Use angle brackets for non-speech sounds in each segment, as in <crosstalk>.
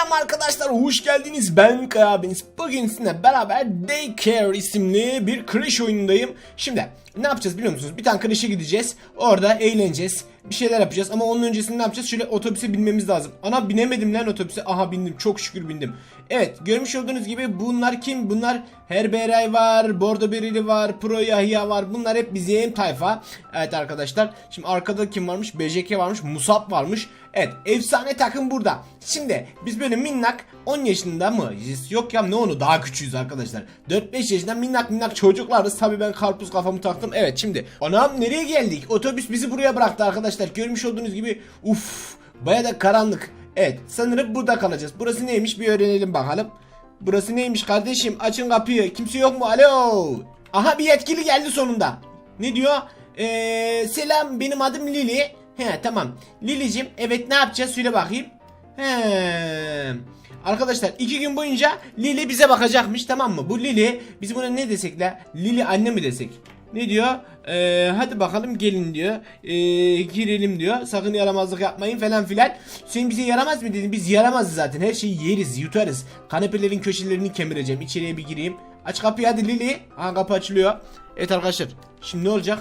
Selam arkadaşlar, hoş geldiniz. Ben Kaya abiniz. Bugün sizinle beraber Daycare isimli bir kreş oyunundayım. Şimdi ne yapacağız biliyor musunuz? Bir tane kreşe gideceğiz. Orada eğleneceğiz. Bir şeyler yapacağız ama onun öncesinde ne yapacağız? Şöyle otobüse binmemiz lazım. Ana binemedim lan otobüse. Aha bindim. Çok şükür bindim. Evet görmüş olduğunuz gibi bunlar kim? Bunlar Herberay var, Bordo Berili var, Pro Yahya var. Bunlar hep bizim tayfa. Evet arkadaşlar. Şimdi arkada kim varmış? BJK varmış, Musab varmış. Evet efsane takım burada. Şimdi biz böyle minnak 10 yaşında mı? Yok ya ne onu daha küçüğüz arkadaşlar. 4-5 yaşında minnak minnak çocuklarız. Tabi ben karpuz kafamı taktım. Evet şimdi. Anam nereye geldik? Otobüs bizi buraya bıraktı arkadaşlar. Görmüş olduğunuz gibi. Uf baya da karanlık. Evet sanırım burada kalacağız. Burası neymiş bir öğrenelim bakalım. Burası neymiş kardeşim? Açın kapıyı. Kimse yok mu? Alo. Aha bir yetkili geldi sonunda. Ne diyor? Ee, selam benim adım Lili. He tamam. Lilicim evet ne yapacağız? Söyle bakayım. He. Arkadaşlar iki gün boyunca Lili bize bakacakmış tamam mı? Bu Lili biz buna ne desek la? Lili anne mi desek? Ne diyor? Ee, hadi bakalım gelin diyor. Ee, girelim diyor. Sakın yaramazlık yapmayın falan filan. Sen bize yaramaz mı dedin? Biz yaramazız zaten. Her şeyi yeriz, yutarız. Kanepelerin köşelerini kemireceğim. İçeriye bir gireyim. Aç kapıyı hadi Lili. Aha kapı açılıyor. Evet arkadaşlar. Şimdi ne olacak?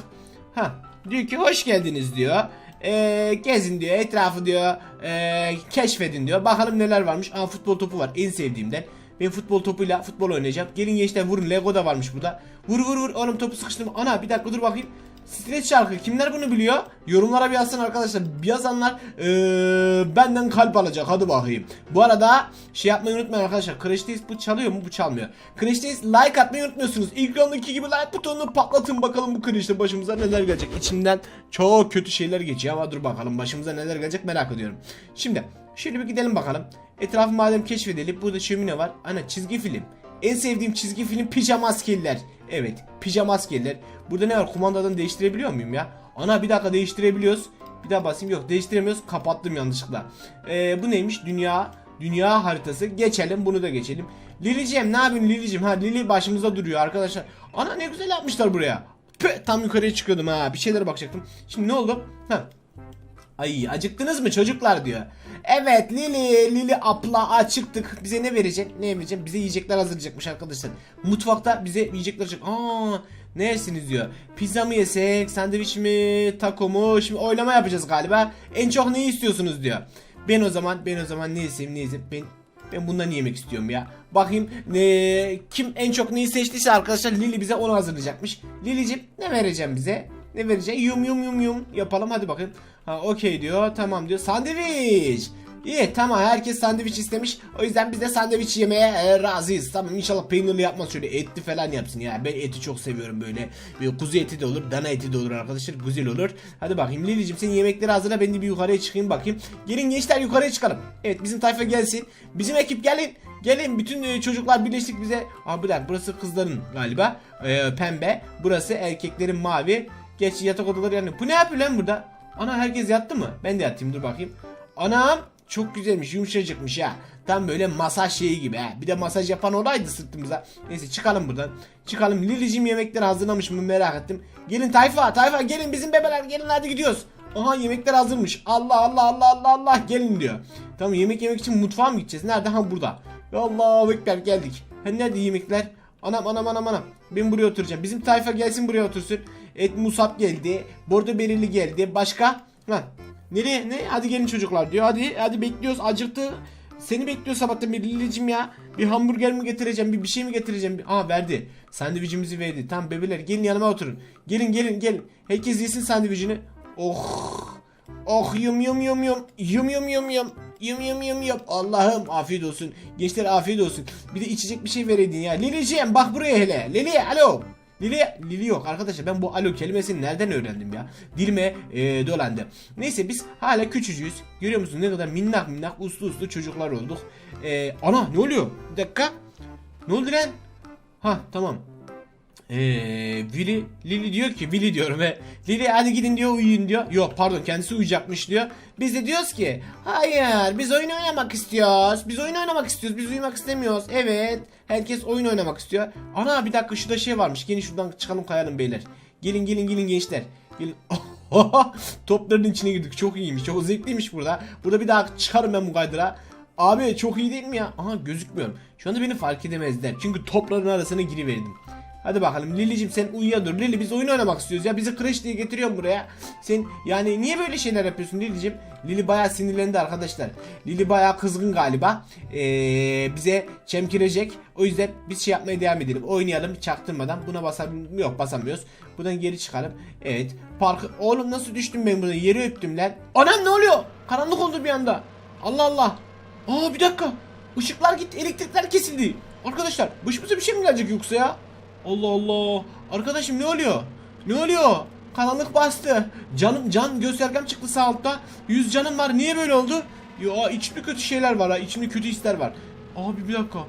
Ha diyor ki hoş geldiniz diyor. Ee, gezin diyor etrafı diyor ee, keşfedin diyor. Bakalım neler varmış. Aa, futbol topu var en sevdiğimden ben futbol topuyla futbol oynayacağım. Gelin gençler vurun lego da varmış burada. Vur vur vur. Oğlum topu sıkıştırma. Ana bir dakika dur bakayım Streç şarkı kimler bunu biliyor? Yorumlara bir yazsın arkadaşlar. Bir yazanlar ee, benden kalp alacak. Hadi bakayım. Bu arada şey yapmayı unutmayın arkadaşlar. Crash'teyiz bu çalıyor mu? Bu çalmıyor. Crash'teyiz like atmayı unutmuyorsunuz. İlk gibi like butonunu patlatın bakalım bu Crash'te başımıza neler gelecek. İçimden çok kötü şeyler geçiyor ama dur bakalım başımıza neler gelecek merak ediyorum. Şimdi şöyle bir gidelim bakalım. Etrafı madem keşfedelim. Burada şömine var. Ana çizgi film. En sevdiğim çizgi film pijama askerler. Evet pijama askerler. Burada ne var kumandadan değiştirebiliyor muyum ya? Ana bir dakika değiştirebiliyoruz. Bir daha basayım yok değiştiremiyoruz kapattım yanlışlıkla. Ee, bu neymiş dünya dünya haritası geçelim bunu da geçelim. Lilicem ne yapayım Lilicem ha Lili başımızda duruyor arkadaşlar. Ana ne güzel yapmışlar buraya. Püh, tam yukarıya çıkıyordum ha bir şeylere bakacaktım. Şimdi ne oldu? Ha Ay acıktınız mı çocuklar diyor. Evet Lili Lili abla acıktık. Bize ne verecek? Ne verecek? Bize yiyecekler hazırlayacakmış arkadaşlar. Mutfakta bize yiyecekler hazırlayacak. Aa ne yersiniz diyor. Pizza mı yesek, sandviç mi, taco mu? Şimdi oylama yapacağız galiba. En çok neyi istiyorsunuz diyor. Ben o zaman ben o zaman ne yesem ne yesem ben ben bundan yemek istiyorum ya. Bakayım ne kim en çok neyi seçtiyse arkadaşlar Lili bize onu hazırlayacakmış. Lilicim ne vereceğim bize? Ne vereceğim? Yum yum yum yum yapalım hadi bakın. Ha okey diyor. Tamam diyor. Sandviç. İyi tamam herkes sandviç istemiş. O yüzden biz de sandviç yemeye e, razıyız. Tamam inşallah peynirli yapmaz şöyle etli falan yapsın ya. Ben eti çok seviyorum böyle. Böyle kuzu eti de olur, dana eti de olur arkadaşlar. Güzel olur. Hadi bakayım Lilicim sen yemekleri hazırla ben de bir yukarıya çıkayım bakayım. Gelin gençler yukarıya çıkalım. Evet bizim tayfa gelsin. Bizim ekip gelin. Gelin bütün e, çocuklar birleştik bize. Dakika burası kızların galiba. E, pembe. Burası erkeklerin mavi. Geç yatak odaları yanıyor. Bu ne yapıyor lan burada? Ana herkes yattı mı? Ben de yatayım dur bakayım. Anam çok güzelmiş yumuşacıkmış ya. Tam böyle masaj şeyi gibi ha. Bir de masaj yapan olaydı sırtımıza. Neyse çıkalım buradan. Çıkalım. Lilicim yemekleri hazırlamış mı merak ettim. Gelin tayfa tayfa gelin bizim bebeler gelin hadi gidiyoruz. Aha yemekler hazırmış. Allah Allah Allah Allah Allah gelin diyor. Tamam yemek yemek için mutfağa mı gideceğiz? Nerede? Ha burada. Ya Allah ekber geldik. Ha nerede yemekler? Anam anam anam anam. Ben buraya oturacağım. Bizim tayfa gelsin buraya otursun. Et Musab geldi. Bordo Berili geldi. Başka? Ha. Nereye? Ne? Hadi gelin çocuklar diyor. Hadi hadi bekliyoruz. Acıktı. Seni bekliyor sabahtan bir Lilicim ya. Bir hamburger mi getireceğim? Bir bir şey mi getireceğim? Aa verdi. Sandviçimizi verdi. Tamam bebeler gelin yanıma oturun. Gelin gelin gelin. Herkes yesin sandviçini. Oh. Oh yum yum yum yum. Yum yum yum yum. Yum yum yum yum. Allah'ım afiyet olsun. Gençler afiyet olsun. Bir de içecek bir şey vereydin ya. Lili'ciğim bak buraya hele. Lili alo. Lili, Lili yok arkadaşlar ben bu alo kelimesini nereden öğrendim ya? Dilime e, dolandı. Neyse biz hala küçücüğüz. Görüyor musunuz ne kadar minnak minnak uslu uslu çocuklar olduk. E, ana ne oluyor? Bir dakika. Ne oldu lan? Ha tamam. Eee Willy, Lily diyor ki Willy diyorum ve Lily hadi gidin diyor uyuyun diyor. Yok pardon kendisi uyuyacakmış diyor. Biz de diyoruz ki hayır biz oyun oynamak istiyoruz. Biz oyun oynamak istiyoruz. Biz uyumak istemiyoruz. Evet herkes oyun oynamak istiyor. Ana bir dakika şurada şey varmış. Gelin şuradan çıkalım kayalım beyler. Gelin gelin gelin gençler. Gelin. <laughs> Topların içine girdik. Çok iyiymiş. Çok zevkliymiş burada. Burada bir daha çıkarım ben bu kaydıra. Abi çok iyi değil mi ya? Aha gözükmüyorum. Şu anda beni fark edemezler. Çünkü topların arasına giriverdim. Hadi bakalım Lily'cim sen uyuya dur. Lily biz oyun oynamak istiyoruz ya. Bizi Crash diye getiriyorsun buraya. Sen yani niye böyle şeyler yapıyorsun Lily'cim? Lily bayağı sinirlendi arkadaşlar. Lily bayağı kızgın galiba. Ee, bize çemkirecek. O yüzden biz şey yapmaya devam edelim. Oynayalım çaktırmadan. Buna basabilir Yok basamıyoruz. Buradan geri çıkalım. Evet. Park Oğlum nasıl düştüm ben buradan? Yeri öptüm lan. Anam ne oluyor? Karanlık oldu bir anda. Allah Allah. Aa bir dakika. Işıklar gitti. Elektrikler kesildi. Arkadaşlar başımıza bir şey mi gelecek yoksa ya? Allah Allah. Arkadaşım ne oluyor? Ne oluyor? Karanlık bastı. Canım can göstergem çıktı sağ altta. Yüz canım var. Niye böyle oldu? Ya içimde kötü şeyler var ha. İçimde kötü hisler var. Abi bir dakika.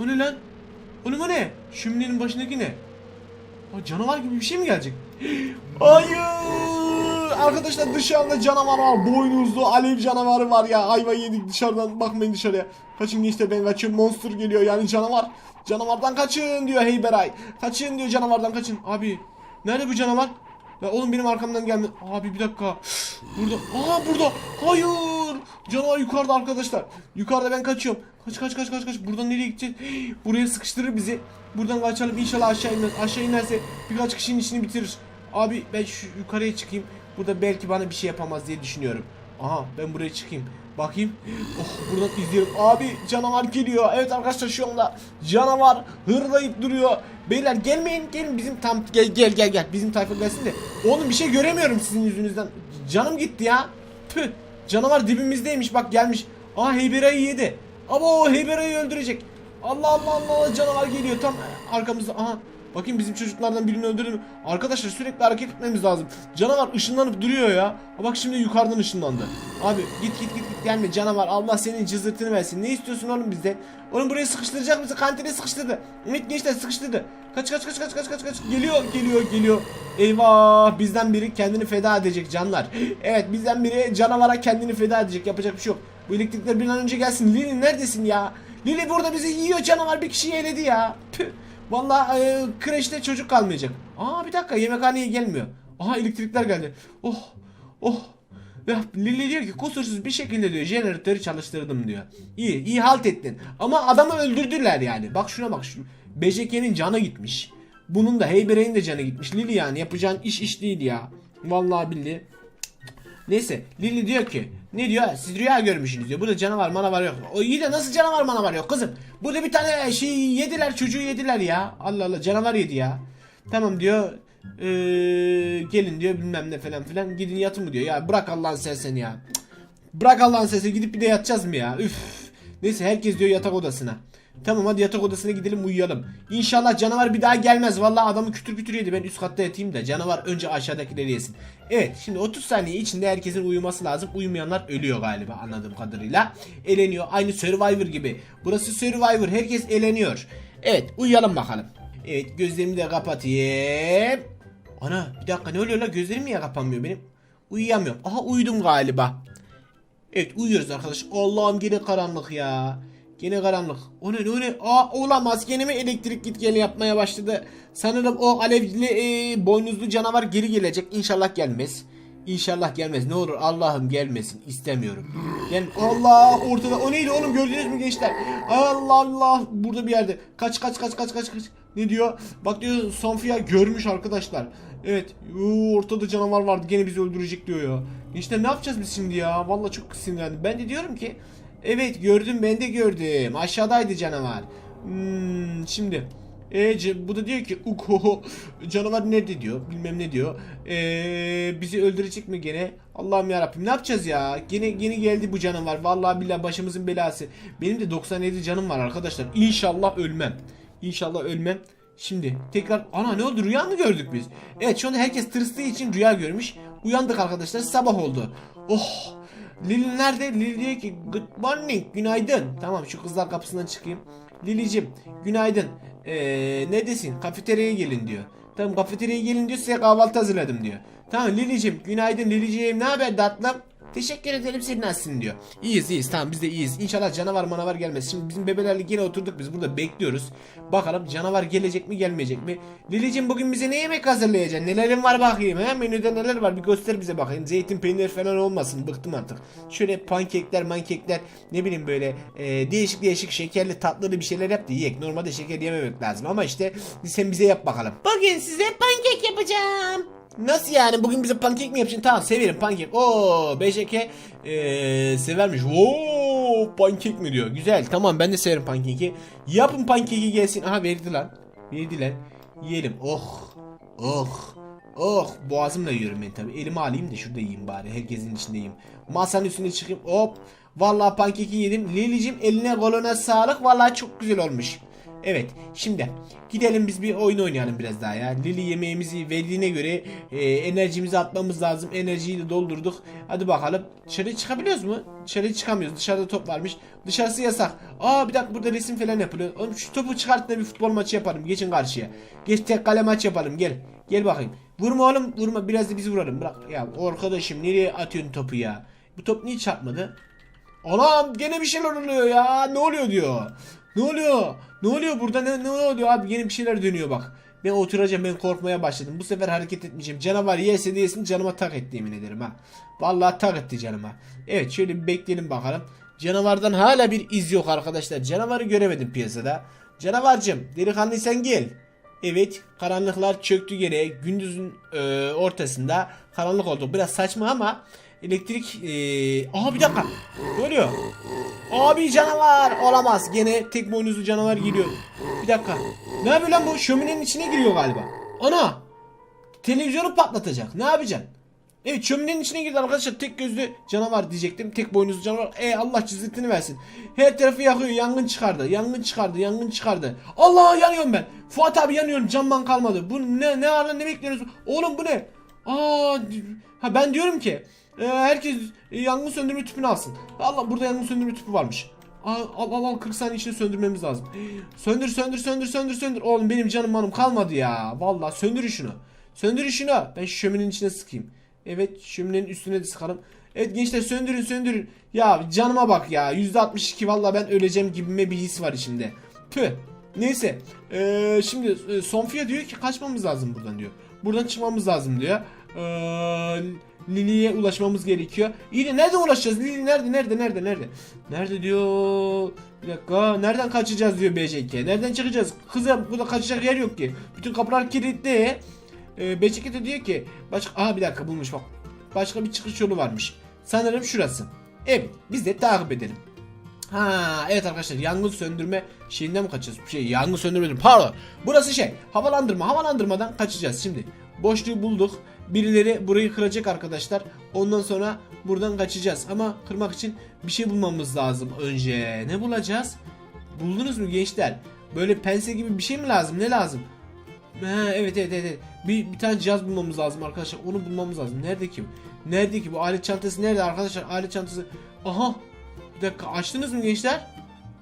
O ne lan? Oğlum o ne? Şöminenin başındaki ne? Aa, canavar gibi bir şey mi gelecek? <gasps> Hayır! Arkadaşlar dışarıda canavar var. Boynuzlu alev canavarı var ya. Ayva yedik dışarıdan. Bakmayın dışarıya. Kaçın gençler ben kaçıyorum. Monster geliyor yani canavar. Canavardan kaçın diyor Heyberay. Kaçın diyor canavardan kaçın. Abi nerede bu canavar? Ya oğlum benim arkamdan gelme. Abi bir dakika. Burada. Aa burada. Hayır. Canavar yukarıda arkadaşlar. Yukarıda ben kaçıyorum. Kaç kaç kaç kaç kaç. Buradan nereye gideceğiz? <gasps> Buraya sıkıştırır bizi. Buradan kaçalım. İnşallah aşağı inmez. Aşağı inerse birkaç kişinin işini bitirir. Abi ben şu yukarıya çıkayım. Burada belki bana bir şey yapamaz diye düşünüyorum. Aha ben buraya çıkayım. Bakayım. Oh buradan izliyorum. Abi canavar geliyor. Evet arkadaşlar şu anda canavar hırlayıp duruyor. Beyler gelmeyin gelin bizim tam gel gel gel gel bizim tayfa gelsin de. Oğlum bir şey göremiyorum sizin yüzünüzden. Canım gitti ya. Tüh. Canavar dibimizdeymiş bak gelmiş. Aa Heybera'yı yedi. Ama o Heybera'yı öldürecek. Allah Allah Allah canavar geliyor tam arkamızda. Aha Bakayım bizim çocuklardan birini öldürdü mü? Arkadaşlar sürekli hareket etmemiz lazım. Canavar ışınlanıp duruyor ya. Ha bak şimdi yukarıdan ışınlandı. Abi git git git git gelme canavar. Allah senin cızırtını versin. Ne istiyorsun oğlum bizden? Oğlum buraya sıkıştıracak mısın? Kantine sıkıştırdı. Ümit gençler sıkıştırdı. Kaç kaç kaç kaç kaç kaç kaç. Geliyor geliyor geliyor. Eyvah bizden biri kendini feda edecek canlar. Evet bizden biri canavara kendini feda edecek. Yapacak bir şey yok. Bu elektrikler bir an önce gelsin. Lili neredesin ya? Lili burada bizi yiyor canavar bir kişiyi eledi ya. Tüh. Vallahi e, kreşte çocuk kalmayacak. Aa bir dakika yemekhaneye gelmiyor. Aha elektrikler geldi. Oh oh. Ya Lili diyor ki kusursuz bir şekilde diyor jeneratörü çalıştırdım diyor. İyi iyi halt ettin. Ama adamı öldürdüler yani. Bak şuna bak şu. BJK'nin canı gitmiş. Bunun da Heybere'nin de canı gitmiş. Lili yani yapacağın iş iş değil ya. Vallahi billahi. Neyse Lili diyor ki ne diyor siz rüya görmüşsünüz diyor. Burada canavar manavar yok. O iyi de nasıl canavar manavar yok kızım. Burada bir tane şey yediler çocuğu yediler ya. Allah Allah canavar yedi ya. Tamam diyor. Ee, gelin diyor bilmem ne falan filan. Gidin yatın mı diyor. Ya bırak Allah'ın sesini ya. Bırak Allah'ın sesini gidip bir de yatacağız mı ya? Üf. Neyse herkes diyor yatak odasına. Tamam hadi yatak odasına gidelim uyuyalım. İnşallah canavar bir daha gelmez. Vallahi adamı kütür kütür yedi. Ben üst katta yatayım da canavar önce aşağıdakileri yesin. Evet şimdi 30 saniye içinde herkesin uyuması lazım. Uyumayanlar ölüyor galiba anladığım kadarıyla. Eleniyor. Aynı Survivor gibi. Burası Survivor. Herkes eleniyor. Evet uyuyalım bakalım. Evet gözlerimi de kapatayım. Ana bir dakika ne oluyor la gözlerim niye kapanmıyor benim? Uyuyamıyorum. Aha uyudum galiba. Evet uyuyoruz arkadaş. Allah'ım gene karanlık ya. Gene karanlık. O ne o ne? Aa olamaz. Gene mi elektrik git gel yapmaya başladı? Sanırım o alevli e, boynuzlu canavar geri gelecek. İnşallah gelmez. İnşallah gelmez. Ne olur Allah'ım gelmesin. İstemiyorum. Gel Allah ortada. O neydi oğlum gördünüz mü gençler? Allah Allah. Burada bir yerde. Kaç kaç kaç kaç kaç kaç. Ne diyor? Bak diyor Sonfia görmüş arkadaşlar. Evet. yoo, ortada canavar vardı. Gene bizi öldürecek diyor ya. Gençler ne yapacağız biz şimdi ya? Vallahi çok sinirlendim. Ben de diyorum ki Evet gördüm ben de gördüm. Aşağıdaydı canavar. Hmm, şimdi e, c- bu da diyor ki uko canavar nerede diyor bilmem ne diyor. E, bizi öldürecek mi gene? Allah'ım yarabbim ne yapacağız ya? Gene gene geldi bu canavar. Vallahi billahi başımızın belası. Benim de 97 canım var arkadaşlar. İnşallah ölmem. İnşallah ölmem. Şimdi tekrar ana ne oldu? Rüya mı gördük biz? Evet şu anda herkes tırstığı için rüya görmüş. Uyandık arkadaşlar sabah oldu. Oh Lili nerede? Lili diyor ki good morning günaydın. Tamam şu kızlar kapısından çıkayım. Lilicim günaydın. Ee, neredesin? Kafeteryaya gelin diyor. Tamam kafeteryaya gelin diyor size kahvaltı hazırladım diyor. Tamam Lilicim günaydın Liliciğim ne haber tatlım? Teşekkür ederim senin nasılsın diyor. İyiyiz iyiyiz tamam biz de iyiyiz. İnşallah canavar manavar gelmez. Şimdi bizim bebelerle gene oturduk biz burada bekliyoruz. Bakalım canavar gelecek mi gelmeyecek mi? Lilicim bugün bize ne yemek hazırlayacaksın? Nelerin var bakayım ha? Menüde neler var bir göster bize bakayım. Zeytin peynir falan olmasın bıktım artık. Şöyle pankekler mankekler ne bileyim böyle e, değişik değişik şekerli tatlılı bir şeyler yap da yiyek. Normalde şeker yememek lazım ama işte sen bize yap bakalım. Bugün size pankek yapacağım. Nasıl yani? Bugün bize pankek mi yapacaksın? Tamam severim pankek. Oo BJK eee severmiş. Oo pankek mi diyor. Güzel. Tamam ben de severim pankeki. Yapın pankeki gelsin. Aha verdi lan. Verdi lan. Yiyelim. Oh. Oh. Oh. Boğazımla yiyorum ben tabi. Elimi alayım da şurada yiyeyim bari. Herkesin içinde yiyeyim. Masanın üstüne çıkayım. Hop. Vallahi pankeki yedim. Lilicim eline koluna sağlık. Vallahi çok güzel olmuş. Evet şimdi gidelim biz bir oyun oynayalım biraz daha ya. Lili yemeğimizi verdiğine göre e, enerjimizi atmamız lazım. Enerjiyi de doldurduk. Hadi bakalım. Dışarı çıkabiliyoruz mu? Dışarı çıkamıyoruz. Dışarıda top varmış. Dışarısı yasak. Aa bir dakika burada resim falan yapılıyor. Oğlum şu topu çıkartın bir futbol maçı yapalım. Geçin karşıya. Geç tek kale maç yapalım gel. Gel bakayım. Vurma oğlum vurma biraz da biz vuralım. Bırak ya arkadaşım nereye atıyorsun topu ya? Bu top niye çarpmadı? Anam gene bir şeyler oluyor ya. Ne oluyor diyor. Ne oluyor? Ne oluyor burada? Ne, ne oluyor abi? Yine bir şeyler dönüyor bak. Ben oturacağım ben korkmaya başladım. Bu sefer hareket etmeyeceğim. Canavar yese de yesin canıma tak etti yemin ederim ha. Vallahi tak etti canıma. Evet şöyle bir bekleyelim bakalım. Canavardan hala bir iz yok arkadaşlar. Canavarı göremedim piyasada. Canavarcım delikanlıysan gel. Evet karanlıklar çöktü gene. Gündüzün e, ortasında karanlık oldu. Biraz saçma ama elektrik... E... Aha bir dakika. Ne oluyor? Abi canavar olamaz. Gene tek boynuzlu canavar geliyor. Bir dakika. Ne yapıyor lan bu? Şöminenin içine giriyor galiba. Ana! Televizyonu patlatacak. Ne yapacaksın? Evet şöminenin içine girdi arkadaşlar. Tek gözlü canavar diyecektim. Tek boynuzlu canavar. Ey Allah cizletini versin. Her tarafı yakıyor. Yangın çıkardı. Yangın çıkardı. Yangın çıkardı. Allah yanıyorum ben. Fuat abi yanıyorum. Camdan kalmadı. Bu ne ne ara ne bekliyorsunuz? Oğlum bu ne? Aa ha ben diyorum ki e, herkes e, yangın söndürme tüpünü alsın. Allah burada yangın söndürme tüpü varmış. Al al al, al 40 saniye içinde söndürmemiz lazım. Söndür söndür söndür söndür söndür. Oğlum benim canım manım kalmadı ya. Vallahi söndürün şunu. Söndürün şunu. Ben şöminenin içine sıkayım. Evet şöminenin üstüne de sıkalım. Evet gençler söndürün söndürün. Ya canıma bak ya. %62 vallahi ben öleceğim gibime bir his var içimde. Tüh. Neyse. Ee, şimdi e, Sonfia diyor ki kaçmamız lazım buradan diyor. Buradan çıkmamız lazım diyor. Ee, Lili'ye ulaşmamız gerekiyor. İyi de nereden ulaşacağız? Lili nerede? Nerede? Nerede? Nerede? Nerede diyor? Bir dakika. Nereden kaçacağız diyor BJK. Nereden çıkacağız? Kızım burada kaçacak yer yok ki. Bütün kapılar kilitli. Ee, BJK de diyor ki başka Aha bir dakika bulmuş bak. Başka bir çıkış yolu varmış. Sanırım şurası. Evet biz de takip edelim. Ha evet arkadaşlar yangın söndürme şeyinden mi kaçacağız? Şey yangın söndürme pardon. Burası şey havalandırma havalandırmadan kaçacağız şimdi. Boşluğu bulduk. Birileri burayı kıracak arkadaşlar. Ondan sonra buradan kaçacağız. Ama kırmak için bir şey bulmamız lazım önce. Ne bulacağız? Buldunuz mu gençler? Böyle pense gibi bir şey mi lazım? Ne lazım? Ha, evet evet evet. Bir, bir tane cihaz bulmamız lazım arkadaşlar. Onu bulmamız lazım. Nerede ki? Nerede ki? Bu alet çantası nerede arkadaşlar? Alet çantası. Aha. Bir dakika açtınız mı gençler?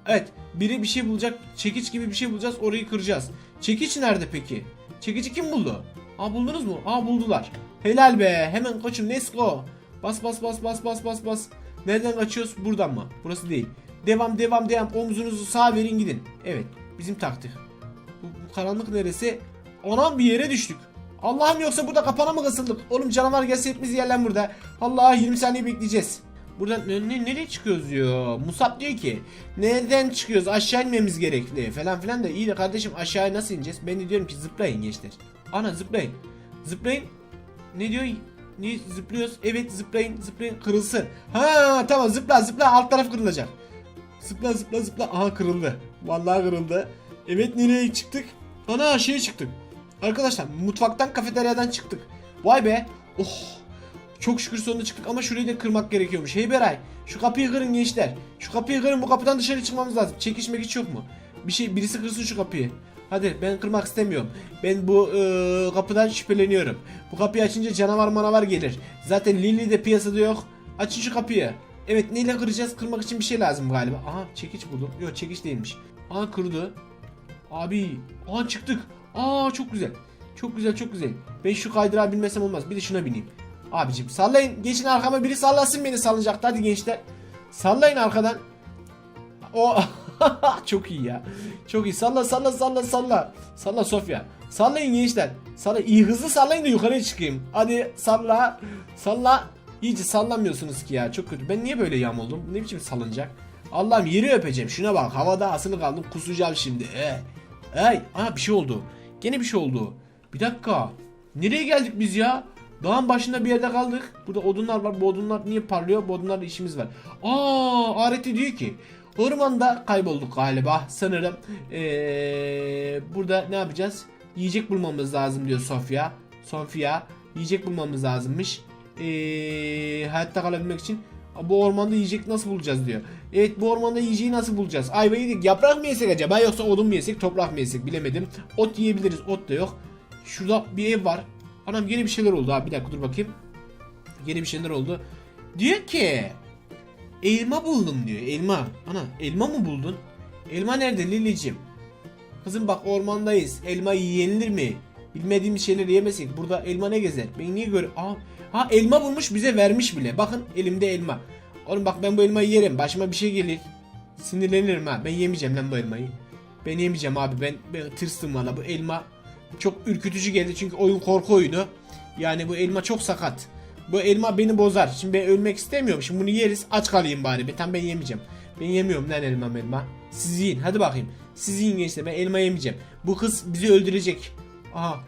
Evet. Biri bir şey bulacak. Çekiç gibi bir şey bulacağız. Orayı kıracağız. Çekiç nerede peki? Çekici kim buldu? Aa buldunuz mu? Aa buldular. Helal be. Hemen kaçın. Let's go. Bas bas bas bas bas bas bas. Nereden kaçıyoruz? Buradan mı? Burası değil. Devam devam devam. Omzunuzu sağa verin gidin. Evet. Bizim taktik. Bu, bu karanlık neresi? Anam bir yere düştük. Allah'ım yoksa burada kapana mı kısıldık? Oğlum canavar gelse hepimiz yerlen burada. Allah 20 saniye bekleyeceğiz. Buradan ne, ne- nereye çıkıyoruz diyor. Musab diyor ki nereden çıkıyoruz aşağı inmemiz gerekli falan filan da iyi de kardeşim aşağıya nasıl ineceğiz? Ben de diyorum ki zıplayın gençler. Ana zıplayın. Zıplayın. Ne diyor? Ne zıplıyoruz? Evet zıplayın zıplayın kırılsın. Ha tamam zıpla zıpla alt taraf kırılacak. Zıpla zıpla zıpla. Aha kırıldı. Vallahi kırıldı. Evet nereye çıktık? Ana şeye çıktık. Arkadaşlar mutfaktan kafeteryadan çıktık. Vay be. Oh. Çok şükür sonunda çıktık ama şurayı da kırmak gerekiyormuş. Hey Beray şu kapıyı kırın gençler. Şu kapıyı kırın bu kapıdan dışarı çıkmamız lazım. Çekişmek hiç yok mu? Bir şey birisi kırsın şu kapıyı. Hadi ben kırmak istemiyorum. Ben bu eee, kapıdan şüpheleniyorum. Bu kapıyı açınca canavar manavar gelir. Zaten Lily de piyasada yok. Açın şu kapıyı. Evet neyle kıracağız? Kırmak için bir şey lazım galiba. Aha çekiç buldum. Yok çekiç değilmiş. Aha kırdı. Abi aha çıktık. Aa çok güzel. Çok güzel çok güzel. Ben şu kaydırağı bilmesem olmaz. Bir de şuna bineyim. Abicim sallayın. Geçin arkama biri sallasın beni sallayacakta. Hadi gençler. Sallayın arkadan. O <laughs> <laughs> çok iyi ya. Çok iyi. Salla salla salla salla. Salla Sofya. Sallayın gençler. Salla iyi hızlı sallayın da yukarıya çıkayım. Hadi salla. Salla. İyice sallamıyorsunuz ki ya. Çok kötü. Ben niye böyle yam oldum? Ne biçim salınacak? Allah'ım yeri öpeceğim. Şuna bak. Havada asılı kaldım. Kusacağım şimdi. Ee. Ay. Aa bir şey oldu. Gene bir şey oldu. Bir dakika. Nereye geldik biz ya? Dağın başında bir yerde kaldık. Burada odunlar var. Bu odunlar niye parlıyor? Bu odunlarla işimiz var. Aa, Areti diyor ki Ormanda kaybolduk galiba sanırım. Ee, burada ne yapacağız? Yiyecek bulmamız lazım diyor Sofya. Sofya yiyecek bulmamız lazımmış. Ee, hayatta kalabilmek için bu ormanda yiyecek nasıl bulacağız diyor. Evet bu ormanda yiyeceği nasıl bulacağız? Ayva yedik yaprak mı yesek acaba yoksa odun mu yesek toprak mı yesek bilemedim. Ot yiyebiliriz ot da yok. Şurada bir ev var. Anam yeni bir şeyler oldu ha bir dakika dur bakayım. Yeni bir şeyler oldu. Diyor ki Elma buldum diyor. Elma. Ana elma mı buldun? Elma nerede Lilicim? Kızım bak ormandayız. Elma yenilir mi? Bilmediğimiz şeyleri yemesek burada elma ne gezer? Ben niye göre? Aa, ha elma bulmuş bize vermiş bile. Bakın elimde elma. Oğlum bak ben bu elmayı yerim. Başıma bir şey gelir. Sinirlenirim ha. Ben yemeyeceğim lan bu elmayı. Ben yemeyeceğim abi. Ben, ben tırstım valla. Bu elma çok ürkütücü geldi. Çünkü oyun korku oyunu. Yani bu elma çok sakat. Bu elma beni bozar. Şimdi ben ölmek istemiyorum. Şimdi bunu yeriz. Aç kalayım bari. Ben, tam ben yemeyeceğim. Ben yemiyorum lan elma elma. Siz yiyin. Hadi bakayım. Siz yiyin gençler. Ben elma yemeyeceğim. Bu kız bizi öldürecek. Aha.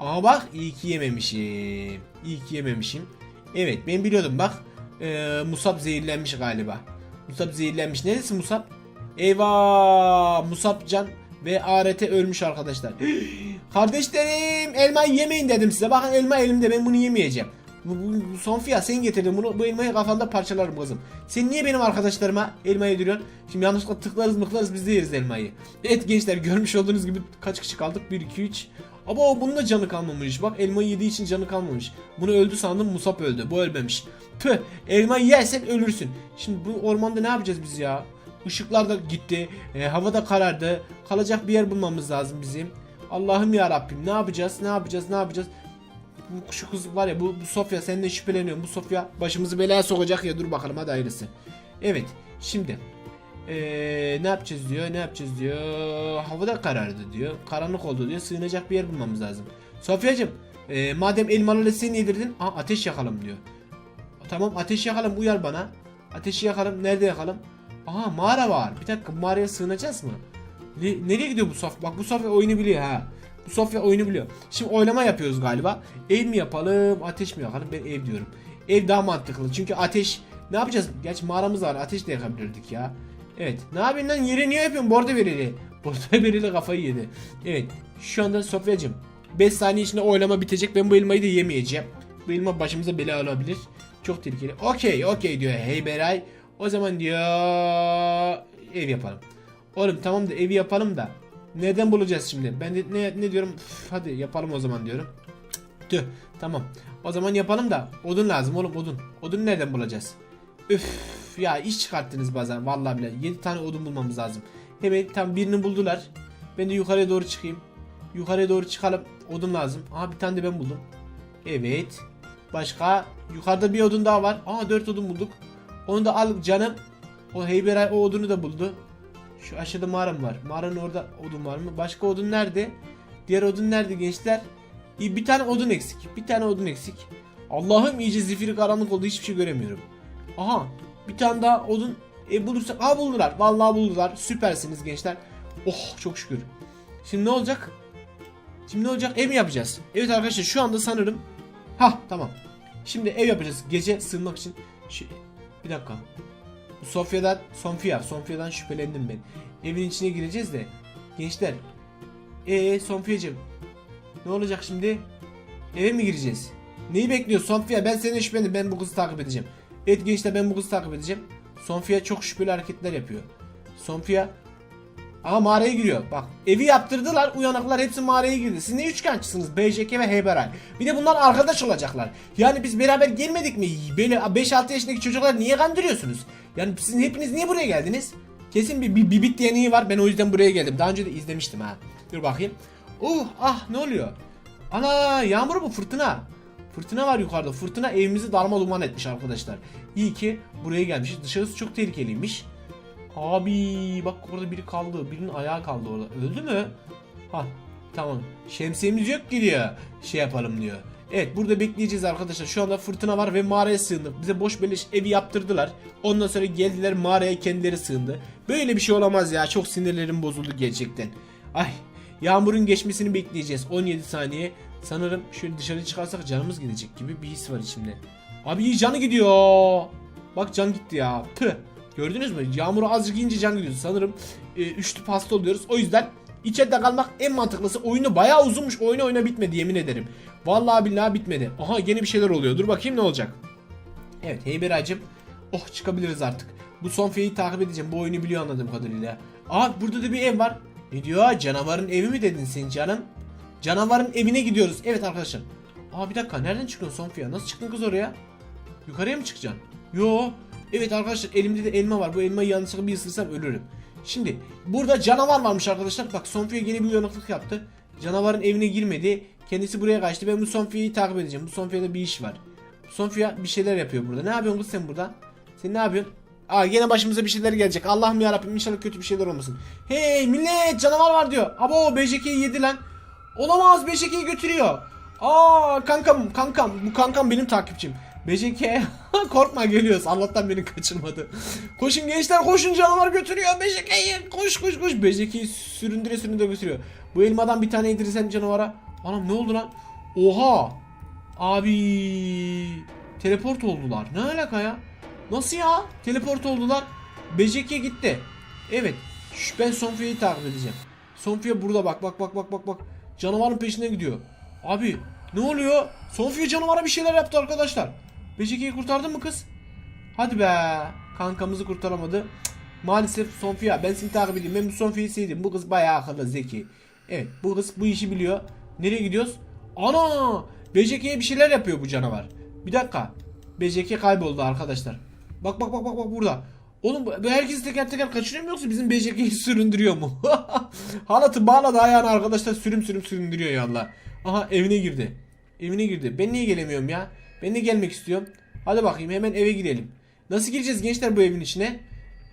Aha bak. iyi ki yememişim. İyi ki yememişim. Evet ben biliyordum bak. Ee, Musab zehirlenmiş galiba. Musab zehirlenmiş. Neresi Musab? Eyvah. Musab can ve ART ölmüş arkadaşlar. <gasps> Kardeşlerim elmayı yemeyin dedim size. Bakın elma elimde ben bunu yemeyeceğim. Bu, bu Sonfia sen getirdin bunu bu elmayı kafanda parçalarım kızım. Sen niye benim arkadaşlarıma elma yediriyorsun? Şimdi yanlışlıkla tıklarız mıklarız biz de yeriz elmayı. Evet gençler görmüş olduğunuz gibi kaç kişi kaldık? 1 2 3. Ama bunun da canı kalmamış. Bak elmayı yediği için canı kalmamış. Bunu öldü sandım Musab öldü. Bu ölmemiş. Tüh elmayı yersen ölürsün. Şimdi bu ormanda ne yapacağız biz ya? Işıklar da gitti. E, hava da karardı. Kalacak bir yer bulmamız lazım bizim. Allah'ım ya Rabbim ne yapacağız? Ne yapacağız? Ne yapacağız? Bu şu kız var ya bu, bu Sofya senden şüpheleniyorum. Bu Sofya başımızı belaya sokacak ya dur bakalım hadi hayırlısı. Evet şimdi ee, ne yapacağız diyor ne yapacağız diyor havada karardı diyor karanlık oldu diyor sığınacak bir yer bulmamız lazım. Sofyacım ee, madem elmalı sen yedirdin Aa, ateş yakalım diyor. Tamam ateş yakalım uyar bana. Ateşi yakalım nerede yakalım? Aha mağara var bir dakika mağaraya sığınacağız mı? Ne- nereye gidiyor bu Sofya? Bak bu Sofya oyunu biliyor ha. Bu Sofya oyunu biliyor. Şimdi oylama yapıyoruz galiba. Ev mi yapalım, ateş mi yakalım? Ben ev diyorum. Ev daha mantıklı. Çünkü ateş ne yapacağız? Gerçi mağaramız var. Ateş de yakabilirdik ya. Evet. Ne yapıyorsun lan? Yeri niye yapıyorsun? Bordo verili. <laughs> Bordo verili kafayı yedi. Evet. Şu anda Sofyacım 5 saniye içinde oylama bitecek. Ben bu elmayı da yemeyeceğim. Bu elma başımıza bela olabilir. Çok tehlikeli. Okey, okey diyor. Hey Beray. O zaman diyor ev yapalım. Oğlum tamam da evi yapalım da neden bulacağız şimdi? Ben de ne, ne diyorum? Üf, hadi yapalım o zaman diyorum. Tüh tamam. O zaman yapalım da odun lazım oğlum odun. Odun nereden bulacağız? Üf ya iş çıkarttınız bazen vallahi bile. 7 tane odun bulmamız lazım. Hemen tam birini buldular. Ben de yukarıya doğru çıkayım. Yukarıya doğru çıkalım. Odun lazım. Aha bir tane de ben buldum. Evet. Başka yukarıda bir odun daha var. Aa 4 odun bulduk. Onu da al canım. O Heyberay o odunu da buldu. Şu aşağıda mağaram var. Mağaranın orada odun var mı? Başka odun nerede? Diğer odun nerede gençler? İyi, bir tane odun eksik. Bir tane odun eksik. Allah'ım iyice zifiri karanlık oldu. Hiçbir şey göremiyorum. Aha. Bir tane daha odun e, bulursak. Aa buldular. Vallahi buldular. Süpersiniz gençler. Oh çok şükür. Şimdi ne olacak? Şimdi ne olacak? Ev mi yapacağız? Evet arkadaşlar şu anda sanırım. Ha tamam. Şimdi ev yapacağız. Gece sığınmak için. Şu, bir dakika. Sofya'dan, Sofya, Sofya'dan şüphelendim ben. Evin içine gireceğiz de. Gençler. Ee Sofya'cım. Ne olacak şimdi? Eve mi gireceğiz? Neyi bekliyorsun Sofya? Ben seni şüphelendim. Ben bu kızı takip edeceğim. Evet gençler ben bu kızı takip edeceğim. Sofya çok şüpheli hareketler yapıyor. Sofya Aa mağaraya giriyor. Bak evi yaptırdılar. Uyanıklar hepsi mağaraya girdi. Siz ne üçgençisiniz? BJK ve Heyberay. Bir de bunlar arkadaş olacaklar. Yani biz beraber gelmedik mi? Böyle 5-6 yaşındaki çocuklar niye kandırıyorsunuz? Yani sizin hepiniz niye buraya geldiniz? Kesin bir, bir, bir bit yeteneği var. Ben o yüzden buraya geldim. Daha önce de izlemiştim ha. Dur bakayım. Uh ah ne oluyor? Ana yağmur bu fırtına. Fırtına var yukarıda. Fırtına evimizi darma duman etmiş arkadaşlar. İyi ki buraya gelmişiz. Dışarısı çok tehlikeliymiş. Abi bak orada biri kaldı. Birinin ayağı kaldı orada. Öldü mü? Ha tamam. Şemsiyemiz yok ki diyor. Şey yapalım diyor. Evet burada bekleyeceğiz arkadaşlar. Şu anda fırtına var ve mağaraya sığındık. Bize boş beleş evi yaptırdılar. Ondan sonra geldiler mağaraya kendileri sığındı. Böyle bir şey olamaz ya. Çok sinirlerim bozuldu gerçekten. Ay yağmurun geçmesini bekleyeceğiz. 17 saniye. Sanırım şöyle dışarı çıkarsak canımız gidecek gibi bir his var içimde. Abi canı gidiyor. Bak can gitti ya. Tüh. Gördünüz mü? Yağmuru azıcık yiyince can gidiyor. Sanırım e, üçlü pasta oluyoruz. O yüzden içeride kalmak en mantıklısı. Oyunu bayağı uzunmuş. Oyuna oyuna bitmedi yemin ederim. Vallahi billahi bitmedi. Aha yeni bir şeyler oluyor. Dur bakayım ne olacak. Evet Heyberacım. Oh çıkabiliriz artık. Bu son feyi takip edeceğim. Bu oyunu biliyor anladığım kadarıyla. Aa burada da bir ev var. Ne diyor? Canavarın evi mi dedin sen canım? Canavarın evine gidiyoruz. Evet arkadaşlar. Aa bir dakika nereden çıkıyorsun Sofya? Nasıl çıktın kız oraya? Yukarıya mı çıkacaksın? Yo. Evet arkadaşlar elimde de elma var. Bu elmayı yanlışlıkla bir ısırsam ölürüm. Şimdi burada canavar varmış arkadaşlar. Bak Sofya yeni bir uyanıklık yaptı. Canavarın evine girmedi. Kendisi buraya kaçtı. Ben bu Sofya'yı takip edeceğim. Bu Sofya'da bir iş var. Sofya bir şeyler yapıyor burada. Ne yapıyorsun kız sen burada? Sen ne yapıyorsun? Aa yine başımıza bir şeyler gelecek. Allah'ım ya inşallah kötü bir şeyler olmasın. Hey millet canavar var diyor. Abo BJK'yi yedi lan. Olamaz BJK'yi götürüyor. Aa kankam kankam bu kankam benim takipçim. BJK <laughs> korkma geliyoruz. Allah'tan beni kaçırmadı. Koşun gençler koşun canavar götürüyor BJK'yi. Koş koş koş. BJK'yi süründüre süründüre götürüyor. Bu elmadan bir tane yedirsem canavara. Anam ne oldu lan? Oha. Abi teleport oldular. Ne alaka ya? Nasıl ya? Teleport oldular. BJK gitti. Evet. Ben Sonfia'yı takip edeceğim. Sonfia burada bak bak bak bak bak bak. Canavarın peşinden gidiyor. Abi ne oluyor? Sonfia canavara bir şeyler yaptı arkadaşlar. BJK'yi kurtardın mı kız? Hadi be. Kankamızı kurtaramadı. Maalesef Sonfia ben seni takip edeyim. Ben bu Sonfia'yı sevdim. Bu kız bayağı akıllı zeki. Evet bu kız bu işi biliyor. Nereye gidiyoruz? Ana! BJK'ye bir şeyler yapıyor bu canavar. Bir dakika. BJK kayboldu arkadaşlar. Bak bak bak bak bak burada. Oğlum bu herkesi teker teker kaçırıyor mu yoksa bizim BJK'yi <laughs> süründürüyor mu? <laughs> Halatı bağladı ayağını arkadaşlar sürüm sürüm süründürüyor ya Allah. Aha evine girdi. Evine girdi. Ben niye gelemiyorum ya? Ben de gelmek istiyorum. Hadi bakayım hemen eve girelim. Nasıl gireceğiz gençler bu evin içine?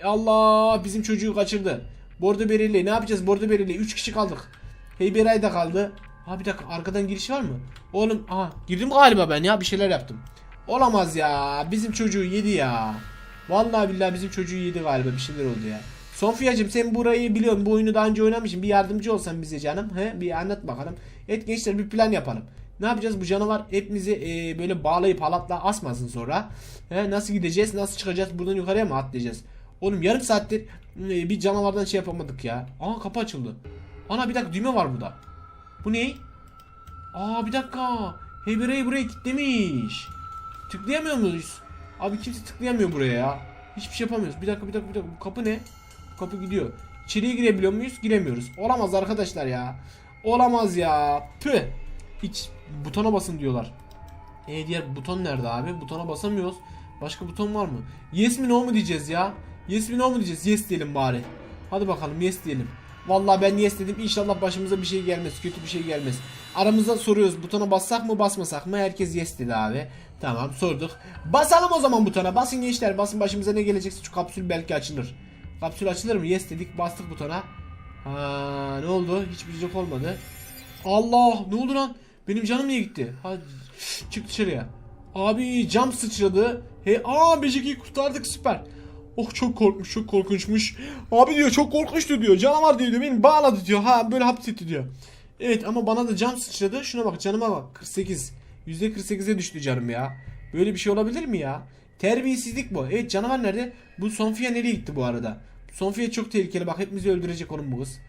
Allah bizim çocuğu kaçırdı. Bordo Bereli ne yapacağız Bordo Bereli? 3 kişi kaldık. Heyberay da kaldı. Ha bir dakika arkadan giriş var mı? Oğlum aha girdim galiba ben ya bir şeyler yaptım. Olamaz ya bizim çocuğu yedi ya. Vallahi billahi bizim çocuğu yedi galiba bir şeyler oldu ya. Sofyacığım sen burayı biliyorsun bu oyunu daha önce oynamışsın bir yardımcı olsan bize canım. He? Bir anlat bakalım. Evet gençler bir plan yapalım. Ne yapacağız bu canavar hepimizi e, böyle bağlayıp halatla asmasın sonra. He, nasıl gideceğiz nasıl çıkacağız buradan yukarıya mı atlayacağız? Oğlum yarım saattir e, bir canavardan şey yapamadık ya. Aa kapı açıldı. Ana bir dakika düğme var burada. Bu ne? Aa bir dakika. Heybere'yi buraya kilitlemiş. Tıklayamıyor muyuz? Abi kimse tıklayamıyor buraya ya. Hiçbir şey yapamıyoruz. Bir dakika bir dakika bir dakika. Bu kapı ne? Bu kapı gidiyor. İçeriye girebiliyor muyuz? Giremiyoruz. Olamaz arkadaşlar ya. Olamaz ya. Püh. Hiç butona basın diyorlar. E diğer buton nerede abi? Butona basamıyoruz. Başka buton var mı? Yes mi no mu diyeceğiz ya? Yes mi no mu diyeceğiz? Yes diyelim bari. Hadi bakalım yes diyelim. Vallahi ben yes dedim. İnşallah başımıza bir şey gelmez. Kötü bir şey gelmez. Aramızda soruyoruz. Butona bassak mı basmasak mı? Herkes yes dedi abi. Tamam sorduk. Basalım o zaman butona. Basın gençler. Basın başımıza ne gelecekse şu kapsül belki açılır. Kapsül açılır mı? Yes dedik. Bastık butona. Ha, ne oldu? Hiçbir şey olmadı. Allah ne oldu lan? Benim canım niye gitti? Hadi çık dışarıya. Abi cam sıçradı. He aa Becik'i kurtardık süper. Oh çok korkmuş çok korkunçmuş. Abi diyor çok korkunçtu diyor. Canavar diyor, diyor beni bağladı diyor. Ha böyle hapsetti diyor. Evet ama bana da cam sıçradı. Şuna bak canıma bak 48. %48'e düştü canım ya. Böyle bir şey olabilir mi ya? Terbiyesizlik bu. Evet canavar nerede? Bu Sonfia nereye gitti bu arada? Sonfia çok tehlikeli bak hepimizi öldürecek onun bu kız.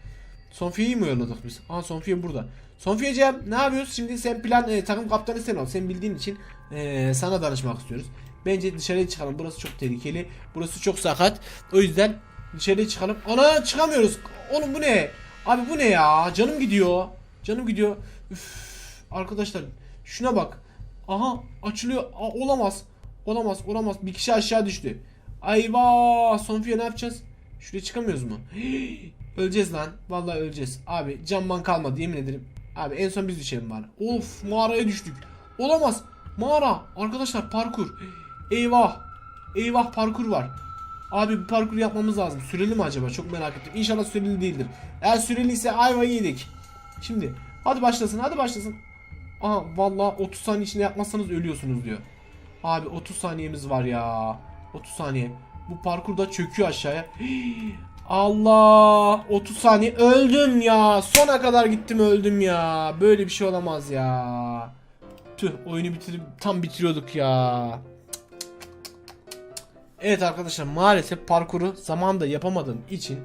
Sonfia'yı mı yolladık biz? Aa Sonfia burada. Sonfia'cığım ne yapıyoruz? Şimdi sen plan e, takım kaptanı sen ol. Sen bildiğin için e, sana danışmak istiyoruz. Bence dışarıya çıkalım. Burası çok tehlikeli. Burası çok sakat. O yüzden dışarıya çıkalım. Ana çıkamıyoruz. Oğlum bu ne? Abi bu ne ya? Canım gidiyor. Canım gidiyor. Üf. Arkadaşlar şuna bak. Aha açılıyor. Aa, olamaz. Olamaz olamaz. Bir kişi aşağı düştü. Ayva. Sonfia ne yapacağız? Şuraya çıkamıyoruz mu? <gasps> öleceğiz lan. Vallahi öleceğiz. Abi camman kalmadı yemin ederim. Abi en son biz düşelim bari. Of mağaraya düştük. Olamaz. Mağara. Arkadaşlar parkur. Eyvah. Eyvah parkur var. Abi bu parkur yapmamız lazım. Süreli mi acaba? Çok merak ettim. İnşallah süreli değildir. Eğer süreliyse ayvayı yedik. Şimdi hadi başlasın hadi başlasın. Aha vallahi 30 saniye içinde yapmazsanız ölüyorsunuz diyor. Abi 30 saniyemiz var ya. 30 saniye. Bu parkurda çöküyor aşağıya. <gasps> Hii, Allah 30 saniye öldüm ya. Sona kadar gittim öldüm ya. Böyle bir şey olamaz ya. Tüh oyunu bitirip tam bitiriyorduk ya. Evet arkadaşlar maalesef parkuru zamanda yapamadığım için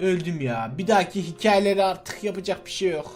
öldüm ya. Bir dahaki hikayeleri artık yapacak bir şey yok.